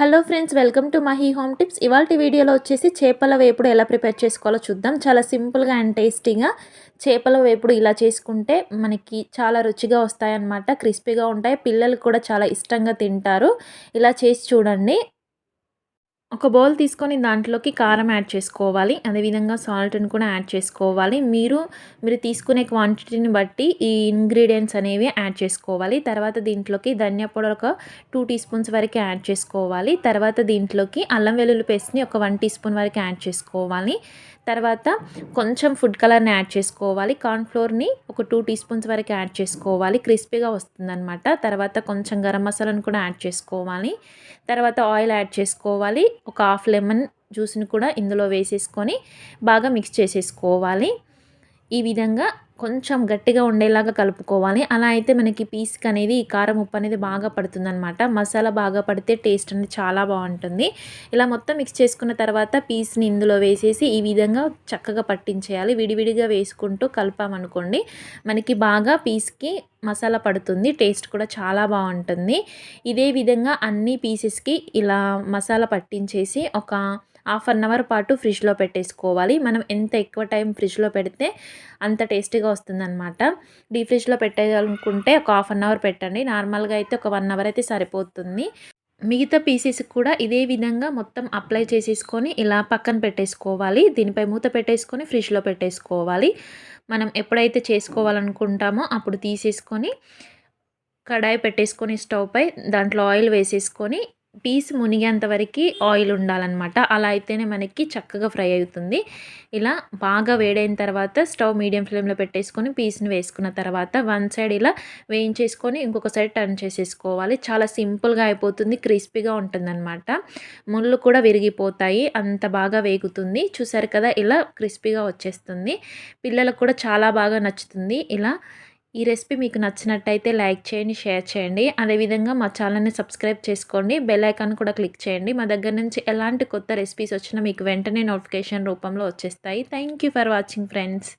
Hello friends welcome to Mahi home tips. ఇవాళ వీడియోలో వచ్చేసి చేపల వేపుడు ఎలా ప్రిపేర్ చేసుకోవాలో చూద్దాం. చాలా సింపుల్గా అండ్ టేస్టీగా చేపల వేపుడు ఇలా చేసుకుంటే మనకి చాలా రుచిగా వస్తాయన్నమాట క్రిస్పీగా ఉంటాయి. పిల్లలు కూడా చాలా ఇష్టంగా తింటారు. ఇలా చేసి చూడండి. ఒక బౌల్ తీసుకొని దాంట్లోకి కారం యాడ్ చేసుకోవాలి. అదేవిధంగా సాల్ట్ని కూడా యాడ్ చేసుకోవాలి. మీరు మీరు తీసుకునే క్వాంటిటీని బట్టి ఈ ఇంగ్రీడియంట్స్ అనేవి యాడ్ చేసుకోవాలి. తర్వాత దీంట్లోకి ధనియా పౌడర్ ఒక టూ టీ స్పూన్స్ వరకు యాడ్ చేసుకోవాలి. తర్వాత దీంట్లోకి అల్లం వెల్లుల్లి పేస్ట్ని ఒక వన్ టీ స్పూన్ వరకు యాడ్ చేసుకోవాలి. తర్వాత కొంచెం ఫుడ్ కలర్ని యాడ్ చేసుకోవాలి. కార్న్ఫ్లోర్ని ఒక టూ టీ స్పూన్స్ వరకు యాడ్ చేసుకోవాలి. క్రిస్పీగా వస్తుందన్నమాట. తర్వాత కొంచెం గరం మసాలాను కూడా యాడ్ చేసుకోవాలి. తర్వాత ఆయిల్ యాడ్ చేసుకోవాలి. ఒక హాఫ్ లెమన్ జ్యూస్ని కూడా ఇందులో వేసేసుకొని బాగా మిక్స్ చేసేసుకోవాలి. ఈ విధంగా కొంచెం గట్టిగా ఉండేలాగా కలుపుకోవాలి. అలా అయితే మనకి పీస్కి అనేది ఈ కారం ఉప్పు అనేది బాగా పడుతుందనమాట మసాలా బాగా పడితే టేస్ట్ అనేది చాలా బాగుంటుంది. ఇలా మొత్తం మిక్స్ చేసుకున్న తర్వాత పీస్ని ఇందులో వేసేసి ఈ విధంగా చక్కగా పట్టించేయాలి. విడివిడిగా వేసుకుంటూ కలపామనుకోండి మనకి బాగా పీస్కి మసాలా పడుతుంది టేస్ట్ కూడా చాలా బాగుంటుంది. ఇదే విధంగా అన్ని పీసెస్కి ఇలా మసాలా పట్టించేసి ఒక హాఫ్ అన్ అవర్ పాటు ఫ్రిడ్జ్లో పెట్టేసుకోవాలి. మనం ఎంత ఎక్కువ టైం ఫ్రిడ్జ్లో పెడితే అంత టేస్టీగా వస్తుందన్నమాట. డీ ఫ్రిడ్జ్లో పెట్టాలనుకుంటే ఒక హాఫ్ అన్ అవర్ పెట్టండి. నార్మల్గా అయితే ఒక వన్ అవర్ అయితే సరిపోతుంది. మిగతా పీసెస్ కూడా ఇదే విధంగా మొత్తం అప్లై చేసేసుకొని ఇలా పక్కన పెట్టేసుకోవాలి. దీనిపై మూత పెట్టేసుకొని ఫ్రిడ్జ్లో పెట్టేసుకోవాలి. మనం ఎప్పుడైతే చేసుకోవాలనుకుంటామో అప్పుడు తీసేసుకొని కడాయి పెట్టేసుకొని స్టవ్ పై దాంట్లో ఆయిల్ వేసేసుకొని పీస్ మునిగేంత వరకు ఆయిల్ ఉండాలన్నమాట. అలా అయితేనే మనకి చక్కగా ఫ్రై అవుతుంది. ఇలా బాగా వేడైన తర్వాత స్టవ్ మీడియం ఫ్లేమ్లో పెట్టేసుకొని పీస్ని వేసుకున్న తర్వాత వన్ సైడ్ ఇలా వేయించేసుకొని ఇంకొక సైడ్ టర్న్ చేసేసుకోవాలి. చాలా సింపుల్గా అయిపోతుంది క్రిస్పీగా ఉంటుందన్నమాట. ముళ్ళు కూడా విరిగిపోతాయి అంత బాగా వేగుతుంది. చూసారు కదా ఇలా క్రిస్పీగా వచ్చేస్తుంది. పిల్లలకు కూడా చాలా బాగా నచ్చుతుంది. ఇలా ఈ రెసిపీ మీకు నచ్చినట్టయితే లైక్ చేయండి షేర్ చేయండి. అదేవిధంగా మా ఛానల్ని సబ్స్క్రైబ్ చేసుకోండి. బెల్ ఐకాన్ కూడా క్లిక్ చేయండి. మా దగ్గర నుంచి ఎలాంటి కొత్త రెసిపీస్ వచ్చినా మీకు వెంటనే నోటిఫికేషన్ రూపంలో వచ్చేస్తాయి. Thank you for watching friends.